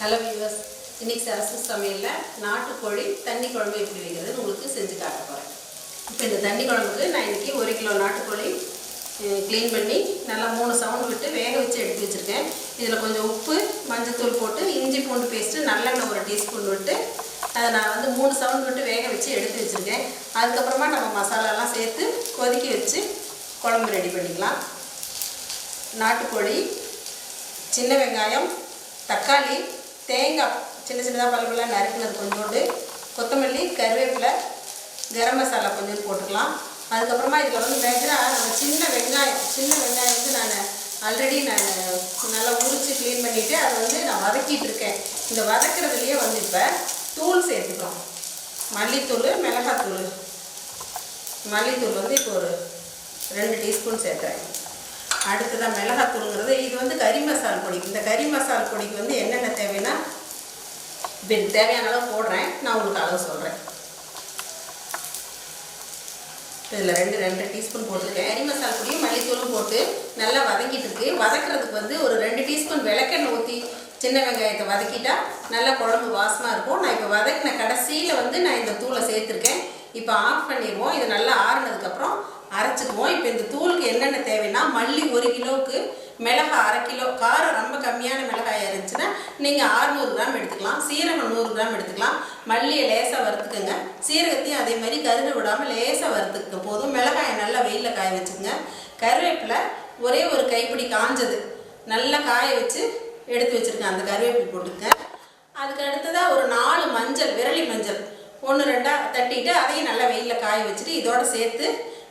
Hello viewers இன்னைக்கு சரசு சமையலில் நாட்டுக்கோழி தண்ணி குழம்பு எப்படி வைக்கிறது உங்களுக்கு செஞ்சு காட்ட போகிறேன் இப்போ இந்த தண்ணி குழம்புக்கு நான் இன்னைக்கு ஒரு கிலோ நாட்டுக்கோழி க்ளீன் பண்ணி நல்லா மூணு சவுண்டு விட்டு வேக வச்சு எடுத்து வச்சுருக்கேன். இதில் கொஞ்சம் உப்பு மஞ்சத்தூள் போட்டு இஞ்சி பூண்டு பேஸ்ட்டு நல்லெண்ணெய் ஒரு டீஸ்பூன் விட்டு அதை நான் வந்து மூணு சவுண்ட் விட்டு வேக வச்சு எடுத்து வச்சுருக்கேன். அதுக்கப்புறமா நம்ம மசாலாலாம் சேர்த்து கொதிக்க வச்சு குழம்பு ரெடி பண்ணிக்கலாம். நாட்டுக்கோழி சின்ன வெங்காயம் தக்காளி தேங்காய் சின்ன சின்னதாக பல்பெல்லாம் நறுக்குனது கொஞ்சோண்டு கொத்தமல்லி கருவேப்பிலை கரம் மசாலா கொஞ்சம் போட்டுக்கலாம். அதுக்கப்புறமா இதில் வந்து மேஜராக நம்ம சின்ன வெங்காயம் சின்ன வெங்காயம் வந்து நான் ஆல்ரெடி நான் நல்லா உரித்து க்ளீன் பண்ணிவிட்டு அதை வந்து நான் வதக்கிட்டு இருக்கேன். இந்த வதக்கிறதுலையே வந்து இப்போ தூள் சேர்த்துக்கலாம் மல்லித்தூள் மிளகாத்தூள். மல்லித்தூள் வந்து இப்போ ஒரு ரெண்டு டீஸ்பூன் சேர்த்துறேன் அடுத்ததாக மிளகாத்தூளுங்கிறது இது வந்து கறி மசால் பொடி. இந்த கறி மசால் பொடிக்கு வந்து என்னென்ன தேவைன்னா இது தேவையான அளவு போடுறேன். நான் உங்களுக்கு அளவு சொல்கிறேன் இதில் ரெண்டு ரெண்டு டீஸ்பூன் போட்டிருக்கேன். கறி மசால் பொடியும் மல்லித்தூளும் போட்டு நல்லா வதக்கிட்டு இருக்கு. வதக்குறதுக்கு வந்து ஒரு ரெண்டு டீஸ்பூன் விளக்கெண்ணெய் ஊற்றி சின்ன வெங்காயத்தை வதக்கிட்டா நல்லா குழம்பு வாசமாக இருக்கும். நான் இப்போ வதக்கின கடைசியில் வந்து நான் இந்த தூளை சேர்த்துருக்கேன். இப்போ ஆஃப் பண்ணிடுவோம். இது நல்லா ஆறுனதுக்கப்புறம் அரைச்சிக்குவோம். இப்போ இந்த தூளுக்கு என்னென்ன தேவைன்னா மல்லி ஒரு கிலோவுக்கு மிளகாய் அரை கிலோ காரம் ரொம்ப கம்மியான மிளகாயாக இருந்துச்சுன்னா நீங்கள் அறுநூறு கிராம் எடுத்துக்கலாம். சீரகம் நூறு கிராம் எடுத்துக்கலாம். மல்லியை லேசாக வறுத்துக்கோங்க. சீரகத்தையும் அதே மாதிரி கருக விடாமல் லேசாக வறுத்துக்க போதும். மிளகாயை நல்லா வெயிலில் காய வச்சுக்கோங்க. கருவேப்பிலை ஒரே ஒரு கைப்பிடி காஞ்சது. நல்லா காய வச்சு எடுத்து வச்சுருக்கேன். அந்த கருவேப்பிலை போட்டுக்கங்க. அதுக்கு அடுத்ததாக ஒரு நாலு மஞ்சள் விரலி மஞ்சள். ஒன்று ரெண்டாக தட்டிட்டு அதையும் நல்லா வெயிலில் காய வச்சுட்டு இதோட சேர்த்து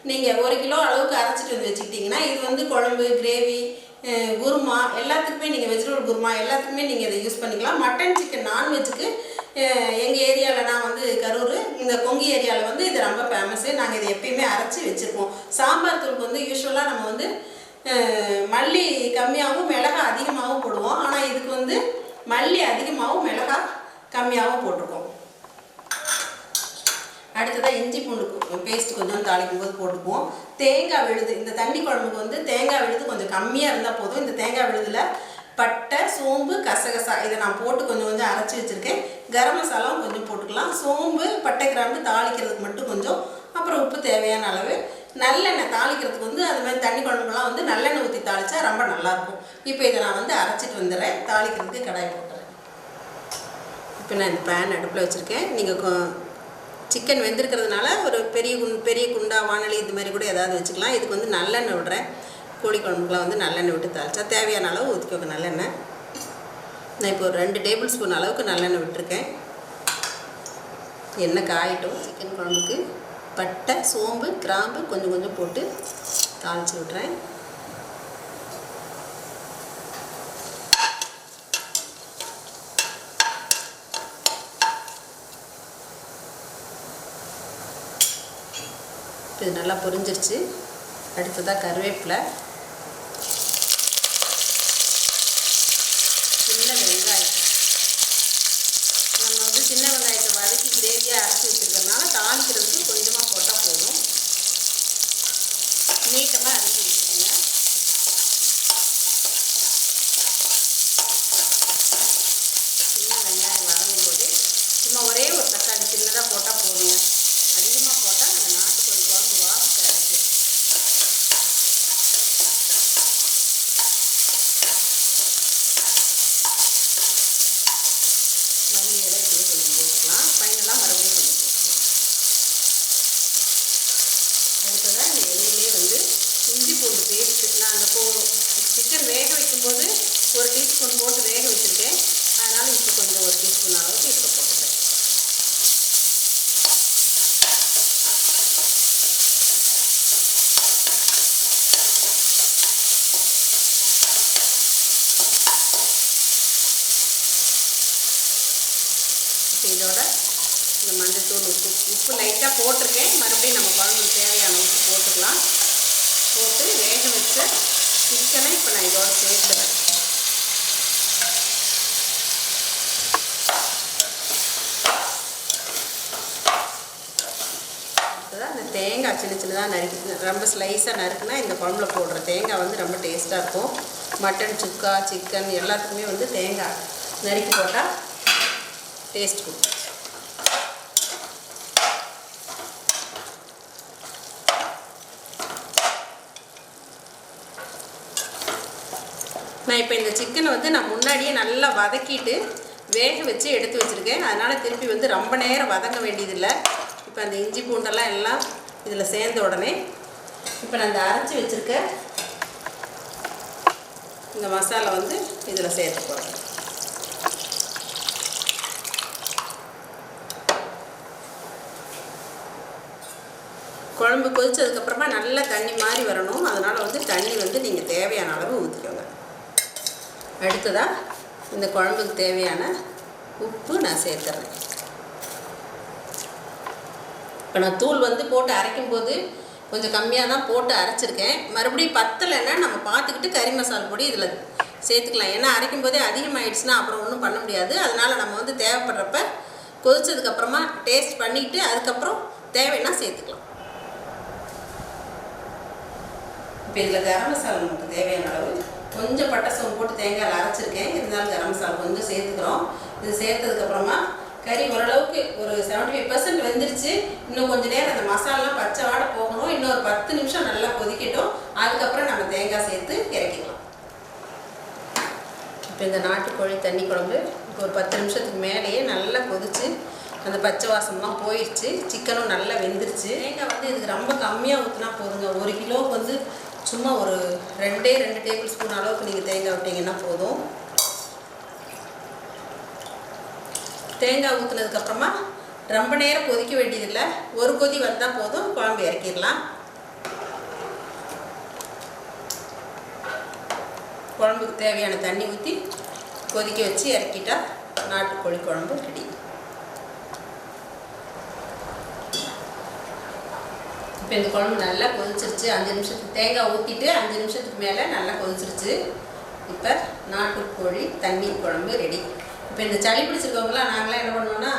நீங்கள் ஒரு கிலோ அளவுக்கு அரைச்சிட்டு வந்து வச்சுக்கிட்டிங்கன்னா இது வந்து குழம்பு கிரேவி குருமா எல்லாத்துக்குமே நீங்கள் வெஜிடபிள் குருமா எல்லாத்துக்குமே நீங்கள் இதை யூஸ் பண்ணிக்கலாம். மட்டன் சிக்கன் நான்வெஜ்ஜுக்கு எங்கள் ஏரியாவில் நான் வந்து கரூர் இந்த கொங்கு ஏரியாவில் வந்து இது ரொம்ப ஃபேமஸ்ஸு நாங்கள் இதை எப்பயுமே அரைச்சி வச்சுருப்போம். சாம்பார் தூளுக்கு வந்து யூஸ்வலாக நம்ம வந்து மல்லி கம்மியாகவும் மிளகா அதிகமாகவும் போடுவோம். ஆனால் இதுக்கு வந்து மல்லி அதிகமாகவும் மிளகா கம்மியாகவும் போட்டிருக்கோம். அடுத்ததாக இஞ்சி பூண்டு பேஸ்ட் கொஞ்சம் தாளிக்கும் போது போட்டுக்குவோம். தேங்காய் விழுது இந்த தண்ணி குழம்புக்கு வந்து தேங்காய் விழுது கொஞ்சம் கம்மியாக இருந்தால் போதும். இந்த தேங்காய் விழுதில் பட்டை சோம்பு கசகசா இதை நான் போட்டு கொஞ்சம் கொஞ்சம் அரைச்சி வச்சுருக்கேன். கரம் மசாலாவும் கொஞ்சம் போட்டுக்கலாம். சோம்பு பட்டை கிராம்பு தாளிக்கிறதுக்கு மட்டும் கொஞ்சம். அப்புறம் உப்பு தேவையான அளவு. நல்லெண்ணெய் தாளிக்கிறதுக்கு வந்து அது மாதிரி தண்ணி குழம்புலாம் வந்து நல்லெண்ணெய் ஊற்றி தாளிச்சா ரொம்ப நல்லாயிருக்கும். இப்போ இதை நான் வந்து அரைச்சிட்டு வந்துடுறேன். தாளிக்கிறதுக்கு கடாய் போட்டுறேன். இப்போ நான் இந்த பேன் அடுப்பில் வச்சுருக்கேன். நீங்கள் சிக்கன் வெந்திருக்கிறதுனால ஒரு பெரிய குண் பெரிய குண்டா வானொலி இது மாதிரி கூட ஏதாவது வச்சுக்கலாம். இதுக்கு வந்து நல்லெண்ணெய் விடுறேன். கோழி குழம்புக்குலாம் வந்து நல்லெண்ணெய் விட்டு தாளிச்சா தேவையான அளவு ஊற்றிக்கோங்க நல்லெண்ணெய். நான் இப்போ ஒரு ரெண்டு டேபிள் ஸ்பூன் அளவுக்கு நல்லெண்ணெய் விட்டுருக்கேன். எண்ணெய் காயட்டும். சிக்கன் குழம்புக்கு பட்டை சோம்பு கிராம்பு கொஞ்சம் கொஞ்சம் போட்டு தாளித்து விட்றேன். இது நல்லா பொரிஞ்சிருச்சு. அடுத்ததாக கருவேப்பிலை. சின்ன வெங்காயம். நம்ம வந்து சின்ன வெங்காயத்தை வதக்கி கிரேவியாக அரைச்சி வச்சுருக்கிறதுனால தாளிக்கிறதுக்கு கொஞ்சமாக போட்டால் போதும் நீட்டமாக அரைச்சி வச்சுக்கோங்க சின்ன வெங்காயம் வதங்கும் போது சும்மா ஒரே ஒரு தக்காளி சின்னதாக போட்டால் போதுங்க அதிகமாக போட்டால் அந்த நாட்டுக்கோழி குழம்பு வாசத்தை இறக்கும் மல்லி இலை இப்படியே கொஞ்சம் போட்டுக்கலாம் ஃபைனலாக மறுபடியும் கொஞ்சம் போட்டுக்கலாம் அடுத்ததாக இந்த எண்ணெயிலே வந்து இஞ்சி பூண்டு பேஸ்ட்டு நான் அந்த போ சிக்கன் வேக வைக்கும்போது ஒரு டீஸ்பூன் போட்டு வேக வச்சுருக்கேன் அதனால் இப்போ கொஞ்சம் ஒரு டீஸ்பூன் அளவுக்கு இப்போ போட்டுக்கிறேன் இப்போ இதோட இந்த மஞ்சத்தூள் உப்பு. உப்பு லைட்டாக போட்டிருக்கேன். மறுபடியும் நம்ம குழம்புக்கு தேவையான உப்பு போட்டுக்கலாம். போட்டு வேக வச்ச சிக்கனை இப்போ நான் இதோட சேர்த்துறேன். அந்த தேங்காய் சின்ன சின்னதாக நறுக்கி ரொம்ப ஸ்லைஸாக நறுக்குனா இந்த குழம்புல போடுற தேங்காய் வந்து ரொம்ப டேஸ்ட்டாக இருக்கும். மட்டன் சுக்கா சிக்கன் எல்லாத்துக்குமே வந்து தேங்காய் நறுக்கி போட்டால் டேஸ்ட் கொடுக்கும் நான் இப்போ இந்த சிக்கனை வந்து நான் முன்னாடியே நல்லா வதக்கிட்டு வேக வச்சு எடுத்து வச்சுருக்கேன். அதனால் திருப்பி வந்து ரொம்ப நேரம் வதங்க வேண்டியதில்லை. இப்போ அந்த இஞ்சி பூண்டெல்லாம் எல்லாம் இதில் சேர்ந்த உடனே இப்போ நான் இந்த அரைச்சி வச்சுருக்க இந்த மசாலா வந்து இதில் சேர்த்து போகிறேன் குழம்பு கொதிச்சதுக்கப்புறமா நல்லா தண்ணி மாதிரி வரணும். அதனால் வந்து தண்ணி வந்து நீங்கள் தேவையான அளவு ஊற்றிக்கோங்க அடுத்ததாக இந்த குழம்புக்கு தேவையான உப்பு நான் சேர்த்துறேன். இப்போ நான் தூள் வந்து போட்டு அரைக்கும் போது கொஞ்சம் கம்மியாக தான் போட்டு அரைச்சிருக்கேன். மறுபடியும் பத்தலைன்னா நம்ம பார்த்துக்கிட்டு கறி மசாலா பொடி இதில் சேர்த்துக்கலாம். ஏன்னா அரைக்கும் போதே அதிகமாகிடுச்சுன்னா அப்புறம் ஒன்றும் பண்ண முடியாது. அதனால் நம்ம வந்து தேவைப்படுறப்ப கொதிச்சதுக்கப்புறமா டேஸ்ட் பண்ணிவிட்டு அதுக்கப்புறம் தேவைன்னா சேர்த்துக்கலாம். இப்போ இதில் கரம் மசாலா நமக்கு தேவையான அளவு. கொஞ்சம் பட்டை சோம்பு போட்டு தேங்காயில் அரைச்சிருக்கேன். இருந்தாலும் கரம் மசாலா கொஞ்சம் சேர்த்துக்கிறோம். இது சேர்த்ததுக்கப்புறமா கறி ஓரளவுக்கு ஒரு செவன்டி ஃபைவ் பர்சன்ட் வெந்துருச்சு. இன்னும் கொஞ்சம் நேரம் அந்த மசாலாலாம் பச்சை வாடை போகணும். இன்னும் ஒரு பத்து நிமிஷம் நல்லா கொதிக்கட்டும். அதுக்கப்புறம் நம்ம தேங்காய் சேர்த்து இறக்கிக்கலாம். இப்போ இந்த நாட்டுக்கோழி தண்ணி குழம்பு இப்போ ஒரு பத்து நிமிஷத்துக்கு மேலேயே நல்லா கொதிச்சு அந்த பச்சை வாசம்லாம் போயிடுச்சு சிக்கனும் நல்லா வெந்துருச்சு. தேங்காய் வந்து இதுக்கு ரொம்ப கம்மியாக ஊற்றினா போதுங்க. ஒரு கிலோவுக்கு வந்து சும்மா ஒரு ரெண்டே ரெண்டு டேபிள் ஸ்பூன் அளவுக்கு நீங்கள் தேங்காய் விட்டீங்கன்னா போதும். தேங்காய் ஊற்றுனதுக்கப்புறமா ரொம்ப நேரம் கொதிக்க வேண்டியதில்லை. ஒரு கொதி வந்தால் போதும். குழம்பு இறக்கிடலாம். குழம்புக்கு தேவையான தண்ணி ஊற்றி கொதிக்க வச்சு இறக்கிட்டால் நாட்டுக்கோழி குழம்பு ரெடி. இப்போ இந்த குழம்பு நல்லா கொதிச்சிருச்சு. அஞ்சு நிமிஷத்துக்கு தேங்காய் ஊற்றிட்டு அஞ்சு நிமிஷத்துக்கு மேலே நல்லா கொதிச்சிருச்சு. இப்போ நாட்டுக்கோழி தண்ணீர் குழம்பு ரெடி. இப்போ இந்த சளி பிடிச்சிருக்கவங்களாம் நாங்களாம் என்ன பண்ணுவோம்னா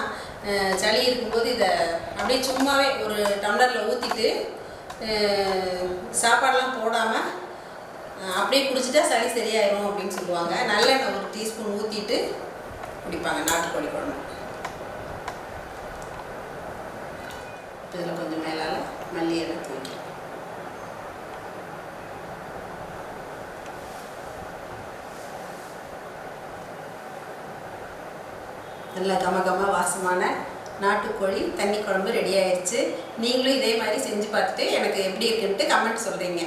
சளி இருக்கும்போது இதை அப்படியே சும்மாவே ஒரு டம்ளரில் ஊற்றிட்டு சாப்பாடெல்லாம் போடாமல் அப்படியே குடிச்சிட்டா சளி சரியாயிரும் அப்படின்னு சொல்லுவாங்க. நல்லெண்ணெய் ஒரு டீஸ்பூன் ஊற்றிட்டு குடிப்பாங்க நாட்டுக்கோழி குழம்பு. இப்போ இதில் கொஞ்சம் மேலால் மல்லி தூக்கி நல்ல கம வாசமான நாட்டுக்கோழி தண்ணி குழம்பு ரெடி ஆயிடுச்சு நீங்களும் இதே மாதிரி செஞ்சு பார்த்துட்டு எனக்கு எப்படி இருக்குன்ட்டு கமெண்ட் சொல்கிறீங்க